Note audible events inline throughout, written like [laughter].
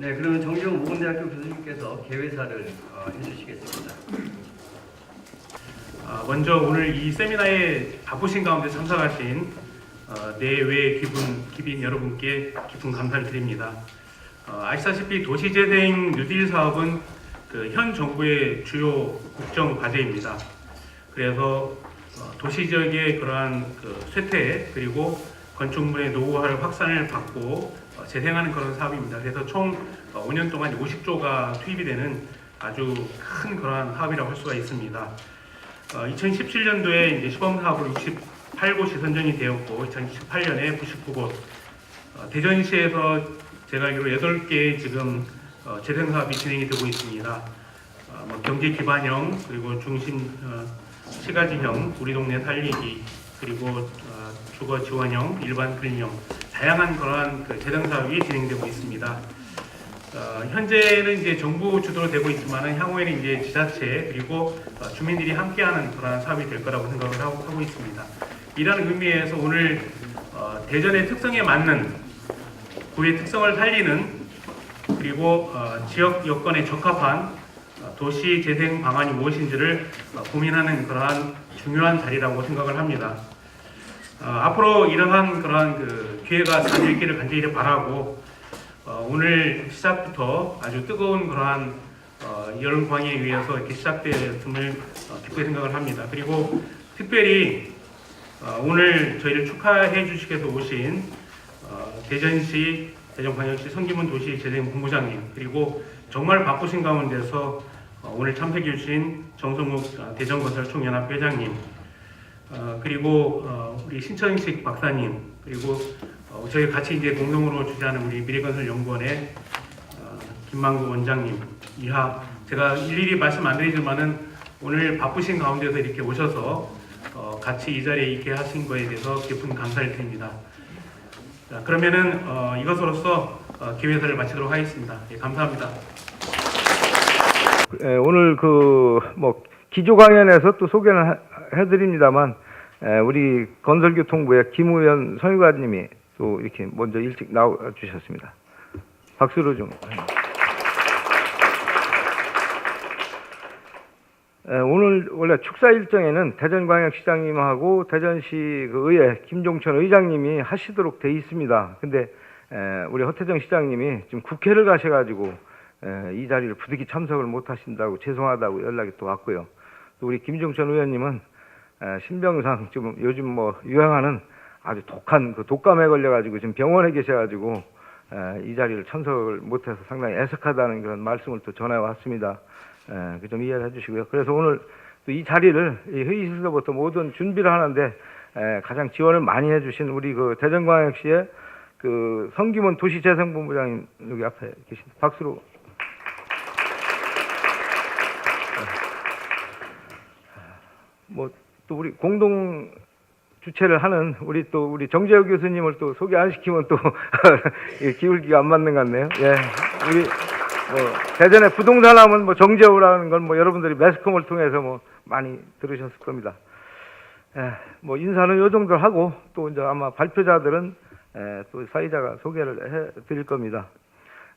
네, 그러면 정지용 모건대학교 교수님께서 개회사를 어, 해주시겠습니다. 아, 먼저 오늘 이 세미나에 바쁘신 가운데 참석하신 어, 내외 기분 기빈 여러분께 깊은 감사를 드립니다. 어, 아시다시피 도시재생 뉴딜 사업은 그 현 정부의 주요 국정 과제입니다. 그래서 어, 도시 지역의 그러한 그 쇠퇴 그리고 건축물의 노후화를 확산을 받고 어, 재생하는 그런 사업입니다. 그래서 총 어, 5년 동안 50조가 투입이 되는 아주 큰 그러한 사업이라고 할 수가 있습니다. 어, 2017년도에 이제 시범 사업으로 68곳이 선정이 되었고 2018년에 99곳 어, 대전시에서 제가 알기로 8개 지금 어, 재생 사업이 진행이 되고 있습니다. 어, 뭐 경제 기반형 그리고 중심 어, 시가지형 우리 동네 살리기 그리고 어, 주거 지원형 일반 그린형 다양한 그러한 그 재생 사업이 진행되고 있습니다. 어, 현재는 이제 정부 주도로 되고 있지만 향후에는 이제 지자체 그리고 어, 주민들이 함께하는 그러한 사업이 될 거라고 생각을 하고, 하고 있습니다. 이러한 의미에서 오늘 어, 대전의 특성에 맞는 구의 특성을 살리는 그리고 어, 지역 여건에 적합한 어, 도시 재생 방안이 무엇인지를 어, 고민하는 그러한 중요한 자리라고 생각을 합니다. 어, 앞으로 이러한 그러한 그 기회가 잘 있기를 간절히 바라고 어, 오늘 시작부터 아주 뜨거운 그러한 어, 여름 광에 의해서 이렇게 시작되었음을 어, 기쁘게 생각을 합니다. 그리고 특별히 어, 오늘 저희를 축하해 주시기 위해서 오신 어, 대전시 대전광역시 성기문 도시 재생 본부장님 그리고 정말 바쁘신 가운데서 어, 오늘 참석해 주신 정성욱 어, 대전건설총연합 회장님 어, 그리고 어, 우리 신천식 박사님 그리고 어, 저희 같이 이제 공동으로 주재하는 우리 미래건설연구원의 어, 김만구 원장님 이하 제가 일일이 말씀 안 드리지만은 오늘 바쁘신 가운데서 이렇게 오셔서 어, 같이 이 자리에 있게 하신 거에 대해서 깊은 감사를 드립니다. 자, 그러면은 어, 이것으로서 어, 기회사를 마치도록 하겠습니다. 예, 감사합니다. 예, 오늘 그 뭐 기조 강연에서 또 소개를 해- 해드립니다만 예, 우리 건설교통부의 김우현 선유관님이 또 이렇게 먼저 일찍 나와 주셨습니다. 박수로 좀. 예, 오늘 원래 축사 일정에는 대전광역시장님하고 대전시 그 의회 김종천 의장님이 하시도록 돼 있습니다. 근데 에, 우리 허태정 시장님이 지금 국회를 가셔가지고 에, 이 자리를 부득이 참석을 못 하신다고 죄송하다고 연락이 또 왔고요. 또 우리 김종천 의원님은 에, 신병상 지금 요즘 뭐 유행하는 아주 독한 그 독감에 걸려가지고 지금 병원에 계셔가지고 에, 이 자리를 참석을 못해서 상당히 애석하다는 그런 말씀을 또 전해 왔습니다. 예, 그좀 이해를 해주시고요. 그래서 오늘 또 이 자리를 이 회의실서부터 모든 준비를 하는데 에, 가장 지원을 많이 해주신 우리 그 대전광역시의 그 성기문 도시재생본부장님 여기 앞에 계신 박수로. 뭐 또 우리 공동 주최를 하는 우리 또 우리 정재호 교수님을 또 소개 안 시키면 또 [laughs] 이 기울기가 안 맞는 것 같네요. 예, 우리 뭐 대전에 부동산 하면 뭐 정재호라는 건 뭐 여러분들이 매스컴을 통해서 뭐 많이 들으셨을 겁니다. 예, 뭐 인사는 요 정도 하고 또 이제 아마 발표자들은 예, 또 사회자가 소개를 해 드릴 겁니다.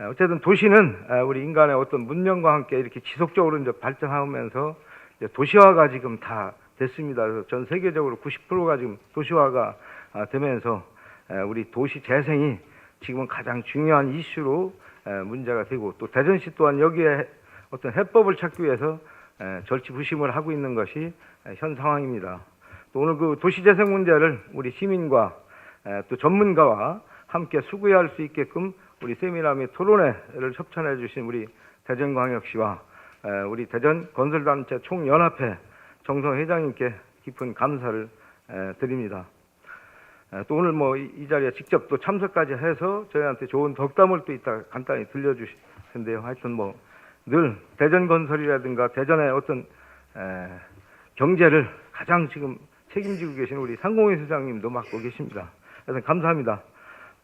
예, 어쨌든 도시는 예, 우리 인간의 어떤 문명과 함께 이렇게 지속적으로 이제 발전하면서 이제 도시화가 지금 다 됐습니다. 그래서 전 세계적으로 90%가 지금 도시화가 아, 되면서 예, 우리 도시 재생이 지금은 가장 중요한 이슈로 에, 문제가 되고 또 대전시 또한 여기에 어떤 해법을 찾기 위해서 에, 절치부심을 하고 있는 것이 에, 현 상황입니다. 또 오늘 그 도시재생 문제를 우리 시민과 에, 또 전문가와 함께 수구해할 수 있게끔 우리 세미나 및 토론회를 협찬해 주신 우리 대전광역시와 에, 우리 대전 건설단체 총연합회 정성 회장님께 깊은 감사를 에, 드립니다. 에, 또 오늘 뭐 이 자리에 직접 또 참석까지 해서 저희한테 좋은 덕담을 또 이따 간단히 들려주실 텐데요. 하여튼 뭐 늘 대전 건설이라든가 대전의 어떤 에, 경제를 가장 지금 책임지고 계신 우리 상공회 수장님도 맡고 계십니다. 그래서 감사합니다.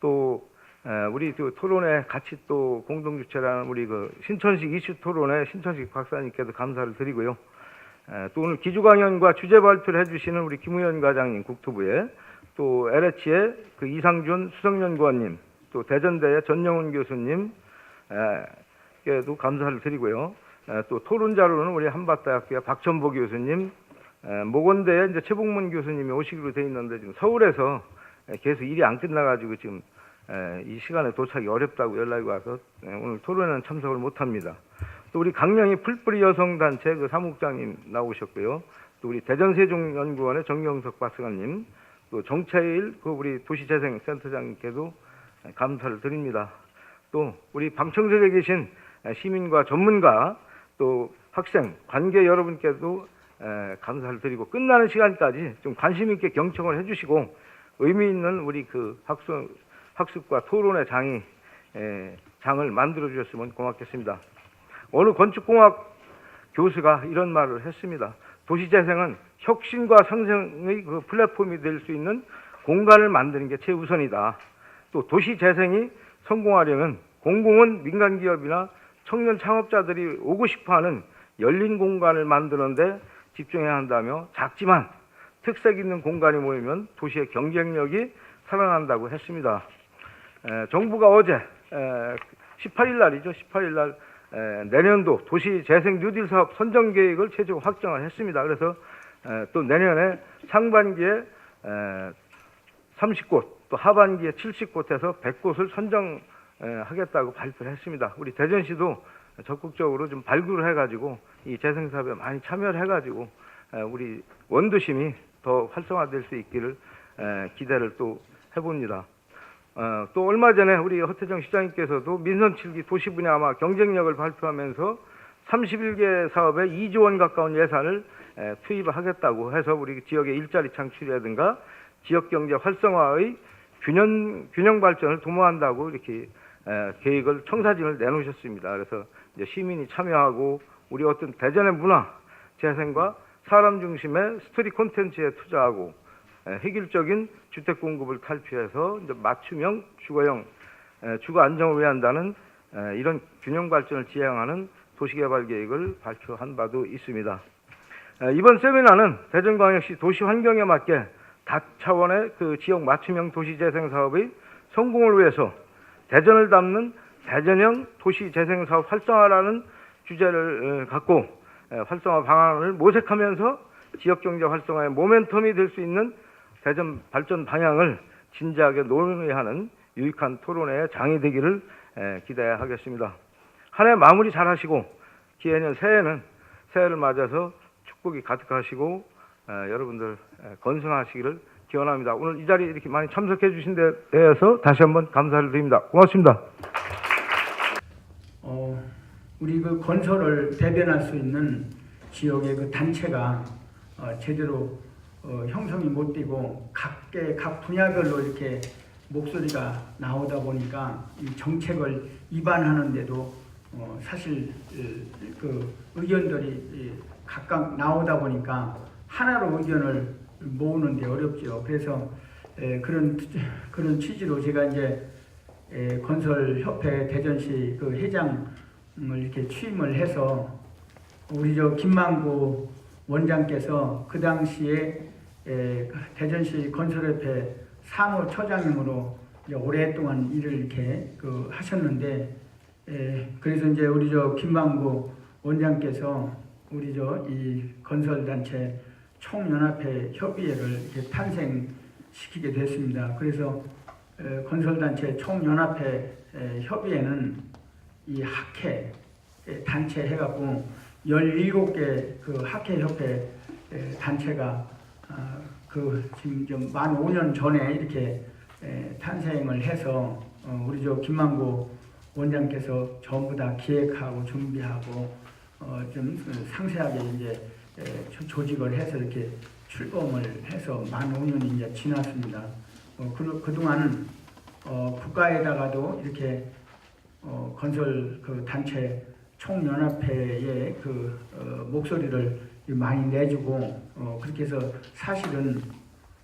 또 에, 우리 그 토론회 같이 또 공동 주최라는 우리 그 신천식 이슈 토론회 신천식 박사님께도 감사를 드리고요. 에, 또 오늘 기주 강연과 주제 발표를 해주시는 우리 김우현 과장님 국토부에 또 LH의 그 이상준 수석연구원님, 또 대전대의 전영훈 교수님, 에게도 감사를 드리고요. 에, 또 토론자로는 우리 한밭대학교의 박천보 교수님, 에, 모건대에 이제 최봉문 교수님이 오시기로 돼 있는데 지금 서울에서 에, 계속 일이 안 끝나가지고 지금 에, 이 시간에 도착이 어렵다고 연락이 와서 에, 오늘 토론에는 참석을 못합니다. 또 우리 강령희 풀뿌리 여성단체 그 사무국장님 나오셨고요. 또 우리 대전세종연구원의 정경석 박사관님, 또 정채일 그 우리 도시재생센터장님께도 감사를 드립니다. 또 우리 방청석에 계신 시민과 전문가 또 학생 관계 여러분께도 에, 감사를 드리고 끝나는 시간까지 좀 관심 있게 경청을 해주시고 의미 있는 우리 그 학습 학습과 토론의 장이 에, 장을 만들어 주셨으면 고맙겠습니다. 어느 건축공학 교수가 이런 말을 했습니다. 도시재생은 혁신과 상생의 그 플랫폼이 될 수 있는 공간을 만드는 게 최우선이다. 또 도시재생이 성공하려면 공공은 민간 기업이나 청년 창업자들이 오고 싶어하는 열린 공간을 만드는데 집중해야 한다며 작지만 특색 있는 공간이 모이면 도시의 경쟁력이 살아난다고 했습니다. 에, 정부가 어제 에, 18일 날이죠. 18일 날 에, 내년도 도시 재생 뉴딜 사업 선정 계획을 최종 확정을 했습니다. 그래서 에, 또 내년에 상반기에 에, 30곳, 또 하반기에 70곳에서 100곳을 선정하겠다고 발표를 했습니다. 우리 대전시도 적극적으로 좀 발굴을 해가지고 이 재생 사업에 많이 참여를 해가지고 에, 우리 원도심이 더 활성화될 수 있기를 에, 기대를 또 해봅니다. 어, 또 얼마 전에 우리 허태정 시장님께서도 민선 7기 도시 분야 아마 경쟁력을 발표하면서 31개 사업에 2조 원 가까운 예산을 에, 투입을 하겠다고 해서 우리 지역의 일자리 창출이라든가 지역 경제 활성화의 균형 균형 발전을 도모한다고 이렇게 에, 계획을 청사진을 내놓으셨습니다. 그래서 이제 시민이 참여하고 우리 어떤 대전의 문화 재생과 사람 중심의 스토리 콘텐츠에 투자하고 에, 획일적인 주택 공급을 탈피해서 이제 맞춤형 주거형 에, 주거 안정을 위한다는 에, 이런 균형 발전을 지향하는 도시개발 계획을 발표한 바도 있습니다. 에, 이번 세미나는 대전광역시 도시 환경에 맞게 각 차원의 그 지역 맞춤형 도시 재생 사업의 성공을 위해서 대전을 담는 대전형 도시 재생 사업 활성화라는 주제를 에, 갖고 에, 활성화 방안을 모색하면서 지역 경제 활성화의 모멘텀이 될 수 있는 대전 발전 방향을 진지하게 논의하는 유익한 토론회의 장이 되기를 에, 기대하겠습니다. 한 해 마무리 잘 하시고 기해년 새해는 새해를 맞아서 축복이 가득하시고 에, 여러분들 에, 건승하시기를 기원합니다. 오늘 이 자리에 이렇게 많이 참석해 주신 데 대해서 다시 한번 감사를 드립니다. 고맙습니다. 어, 우리 그 건설을 대변할 수 있는 지역의 그 단체가 어, 제대로 어, 형성이 못 되고 각계 각 분야별로 이렇게 목소리가 나오다 보니까 이 정책을 입안하는데도 어, 사실 에, 그 의견들이 이 각각 나오다 보니까 하나로 의견을 모으는데 어렵죠. 그래서 에, 그런 그런 취지로 제가 이제 에, 건설협회 대전시 그 회장을 이렇게 취임을 해서 우리 저 김만구 원장께서 그 당시에 에, 대전시 건설협회 사무처장님으로 오랫동안 일을 이렇게 그 하셨는데 에, 그래서 이제 우리 저 김만구 원장께서 우리 저 이 건설단체 총연합회 협의회를 탄생시키게 됐습니다. 그래서 에, 건설단체 총연합회 에, 협의회는 이 학회 에, 단체 해갖고 17개 그 학회 협회 에, 단체가 아, 그 지금 좀 만 5년 전에 이렇게 에, 탄생을 해서 어, 우리 저 김만구 원장께서 전부 다 기획하고 준비하고 어, 좀 상세하게 이제 조직을 해서 이렇게 출범을 해서 만 5년이 이제 지났습니다. 어, 그, 그동안은 어, 국가에다가도 이렇게 어, 건설 그 단체 총연합회의 그 어, 목소리를 많이 내주고 어, 그렇게 해서 사실은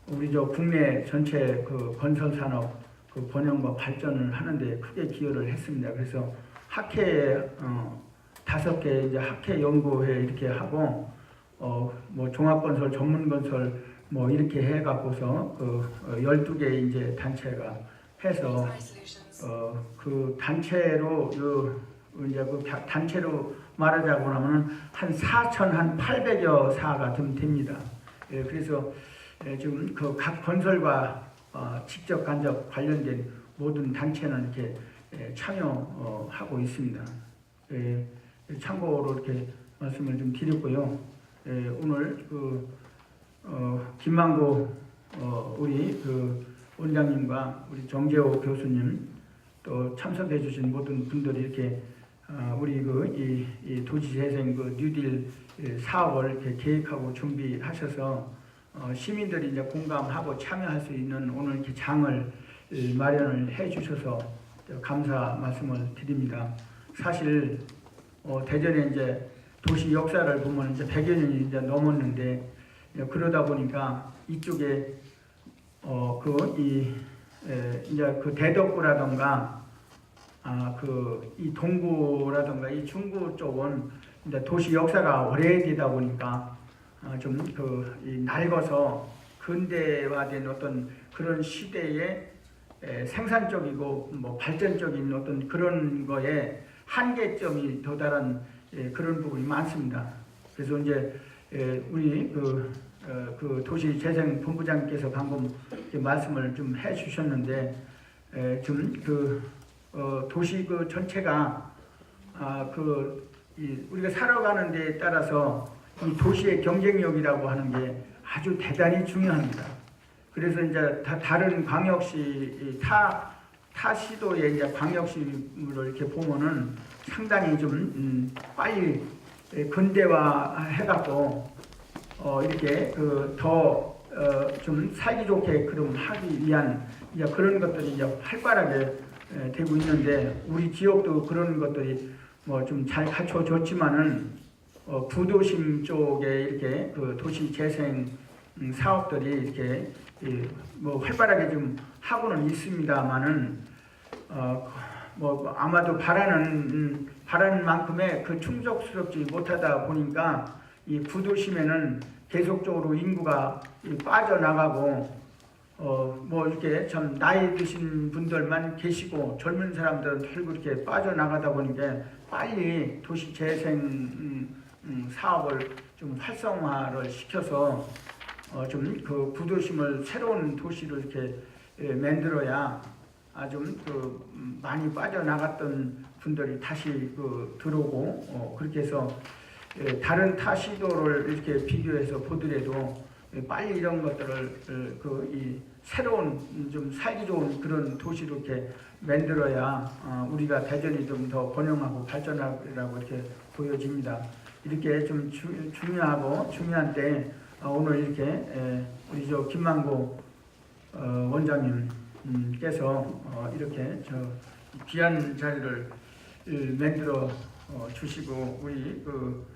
우리 저 국내 전체 그 건설 산업 그 번영과 발전을 하는데 크게 기여를 했습니다. 그래서 학회 어, 다섯 개 이제 학회 연구회 이렇게 하고 어뭐 종합건설 전문건설 뭐 이렇게 해갖고서 그 어, 12개 이제 단체가 해서 어, 그 단체로 요 이제 그 다- 단체로 말하자고 하면은 한 4천 한 800여 사가 좀 됩니다. 예, 그래서 예, 지금 그 각 건설과 어, 직접 간접 관련된 모든 단체는 이렇게 예, 참여하고 있습니다. 예, 참고로 이렇게 말씀을 좀 드렸고요. 예, 오늘 그 어, 김만고 어, 우리 그 원장님과 우리 정재호 교수님 또 참석해 주신 모든 분들이 이렇게 어, 우리 그이 이 도시재생 그 뉴딜 예, 사업을 이렇게 계획하고 준비하셔서 어, 시민들이 이제 공감하고 참여할 수 있는 오늘 이렇게 장을 예, 마련을 해 주셔서 감사 말씀을 드립니다. 사실 어, 대전에 이제 도시 역사를 보면 이제 100여 년이 이제 넘었는데 예, 그러다 보니까 이쪽에 어그이 이제 그 대덕구라던가 아 그 이 동구라던가 이 중구 쪽은 이제 도시 역사가 오래되다 보니까 아, 좀그이 낡아서 근대화된 어떤 그런 시대에 에, 생산적이고 뭐 발전적인 어떤 그런 거에 한계점이 도달한 예, 그런 부분이 많습니다. 그래서 이제 예, 우리 그, 어, 그 도시 재생 본부장께서 방금 이렇게 말씀을 좀 해주셨는데 에, 좀그 어, 도시 그 전체가 아, 그 이, 우리가 살아가는 데에 따라서 이 도시의 경쟁력이라고 하는 게 아주 대단히 중요합니다. 그래서 이제 다, 다른 광역시 이 타, 타 시도의 이제 광역시를 이렇게 보면은 상당히 좀 음, 빨리 예, 근대화 해갖고 어, 이렇게 그더좀 살기 좋게 그럼 하기 위한 이제 그런 것들이 이제 활발하게 예, 되고 있는데 우리 지역도 그런 것들이 뭐 좀 잘 갖춰졌지만은 어, 부도심 쪽에 이렇게 그 도시 재생 음, 사업들이 이렇게 이, 뭐 활발하게 좀 하고는 있습니다만은 어, 뭐 아마도 바라는 음, 바라는 만큼의 그 충족스럽지 못하다 보니까 이 구도심에는 계속적으로 인구가 이 빠져나가고 어 뭐 이렇게 참 나이 드신 분들만 계시고 젊은 사람들은 털고 이렇게 빠져나가다 보니까 빨리 도시 재생 음, 음, 사업을 좀 활성화를 시켜서 어, 좀 그 부도심을 새로운 도시로 이렇게 예, 만들어야 아, 좀그 음, 많이 빠져나갔던 분들이 다시 그 들어오고 어, 그렇게 해서 예, 다른 타 시도를 이렇게 비교해서 보더라도 예, 빨리 이런 것들을 그 이 새로운 음, 좀 살기 좋은 그런 도시로 이렇게 만들어야 어, 우리가 대전이 좀 더 번영하고 발전하리라고 이렇게 보여집니다. 이렇게 좀 주, 중요하고 중요한 때 어, 오늘 이렇게 에, 우리 저 김만고 어, 원장님께서 어, 이렇게 저 귀한 자리를 이, 만들어 어, 주시고 우리 그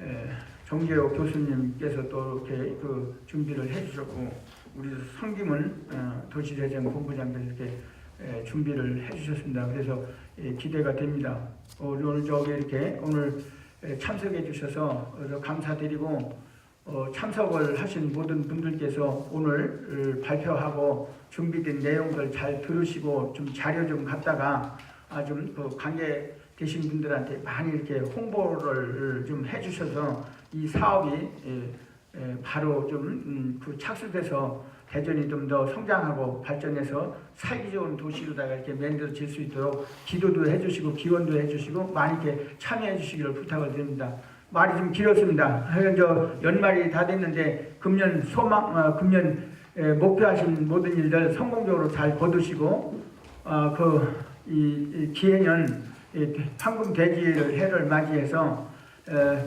에, 정재호 교수님께서 또 이렇게 그 준비를 해주셨고 우리 성김은 어, 도시재생 본부장께서 이렇게 에, 준비를 해주셨습니다. 그래서 예, 기대가 됩니다. 어, 오늘 저기 이렇게 오늘 에, 참석해 주셔서 감사드리고 어, 참석을 하신 모든 분들께서 오늘 어, 발표하고 준비된 내용들 잘 들으시고 좀 자료 좀 갖다가 아, 좀그 관계 되신 분들한테 많이 이렇게 홍보를 좀 해주셔서 이 사업이 예, 예, 바로 좀 그 착수돼서 대전이 좀 더 성장하고 발전해서 살기 좋은 도시로다가 이렇게 만들어질 수 있도록 기도도 해주시고 기원도 해주시고 많이 이렇게 참여해 주시기를 부탁을 드립니다. 말이 좀 길었습니다. 하여간 저 연말이 다 됐는데 금년 소망, 어, 금년 에, 목표하신 모든 일들 성공적으로 잘 거두시고 어, 그이 이 기해년 이 황금 대지를 해를 맞이해서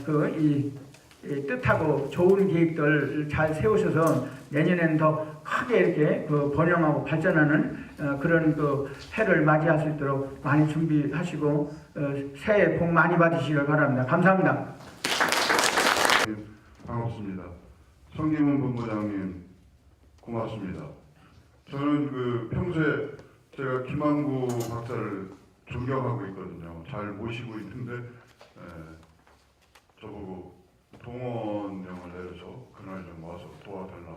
그이 뜻하고 좋은 계획들 잘 세우셔서 내년에는 더 크게 이렇게 그 번영하고 발전하는 어, 그런 그 해를 맞이할 수 있도록 많이 준비하시고 어, 새해 복 많이 받으시길 바랍니다. 감사합니다. 반갑습니다. 성김은 본부장님 고맙습니다. 저는 그 평소에 제가 김한구 박사를 존경하고 있거든요. 잘 모시고 있는데 에, 저보고 동원령을 내려서 그날 좀 와서 도와달라.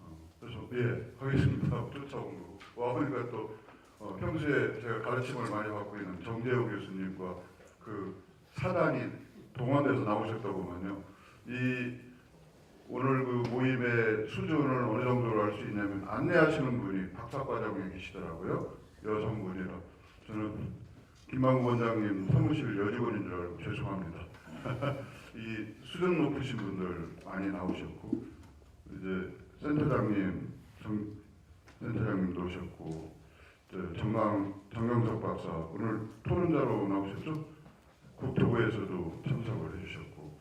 어, 그래서 예 하겠습니다. [laughs] 쫓아온 거고. 와 보니까 또 어, 평소에 제가 가르침을 많이 받고 있는 정재호 교수님과 그 사단이 동원돼서 나오셨다고만요. 이 오늘 그 모임의 수준을 어느 정도로 알 수 있냐면 안내하시는 분이 박사과장에 계시더라고요. 여성분이라 저는 김만구 원장님 사무실 여직원인 줄 알고 죄송합니다. [laughs] 이 수준 높으신 분들 많이 나오셨고 이제 센터장님 정, 센터장님도 오셨고 저 정강 정경석 박사 오늘 토론자로 나오셨죠? 국토부에서도 참석을 해주셨고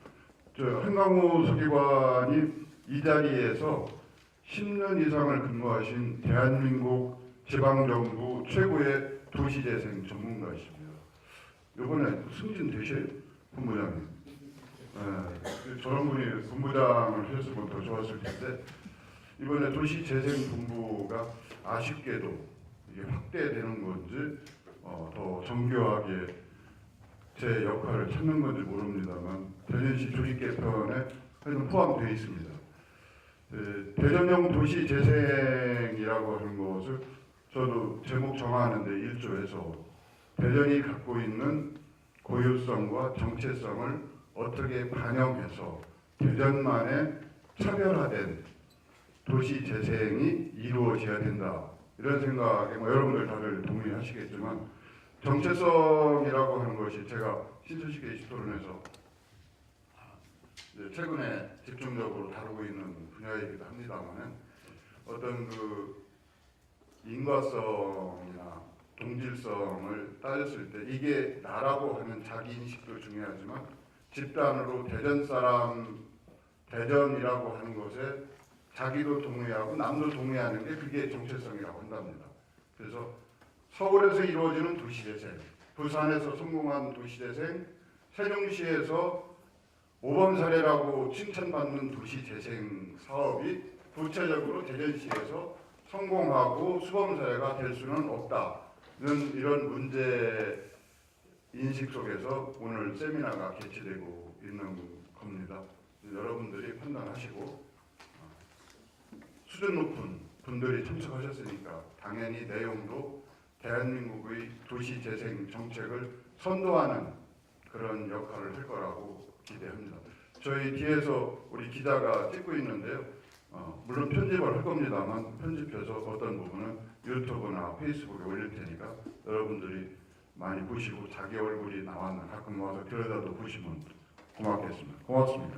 저 한강호 서기관이 이 자리에서 10년 이상을 근무하신 대한민국 지방정부 최고의 도시재생 전문가이십니다. 이번에 승진 되셔요, 본부장님. 네, 저런 분이 본부장을 하셨으면 더 좋았을 텐데 이번에 도시재생본부가 아쉽게도 이게 확대되는 건지 어, 더 정교하게 제 역할을 찾는 건지 모릅니다만 대전시 조직 개편에 포함되어 있습니다. 에, 대전형 도시 재생이라고 하는 것을 저도 제목 정하는데 일조해서 대전이 갖고 있는 고유성과 정체성을 어떻게 반영해서 대전만의 차별화된 도시 재생이 이루어져야 된다. 이런 생각에 뭐 여러분들 다들 동의하시겠지만 정체성이라고 하는 것이 제가 신천식 게시 토론에서 이제 최근에 집중적으로 다루고 있는 분야이기도 합니다만은 어떤 그 인과성이나 동질성을 따졌을 때 이게 나라고 하는 자기 인식도 중요하지만 집단으로 대전 사람 대전이라고 하는 것에 자기도 동의하고 남도 동의하는 게 그게 정체성이라고 한답니다. 그래서 서울에서 이루어지는 도시재생, 부산에서 성공한 도시재생, 세종시에서 모범 사례라고 칭찬받는 도시재생 사업이 구체적으로 대전시에서 성공하고 수범 사례가 될 수는 없다는 이런 문제 인식 속에서 오늘 세미나가 개최되고 있는 겁니다. 여러분들이 판단하시고 어, 수준 높은 분들이 참석하셨으니까 당연히 내용도 대한민국의 도시 재생 정책을 선도하는 그런 역할을 할 거라고 기대합니다. 저희 뒤에서 우리 기자가 찍고 있는데요. 어, 물론 편집을 할 겁니다만 편집해서 어떤 부분은 유튜브나 페이스북에 올릴 테니까 여러분들이 많이 보시고 자기 얼굴이 나왔나 가끔 와서 들여다도 보시면 고맙겠습니다. 고맙습니다.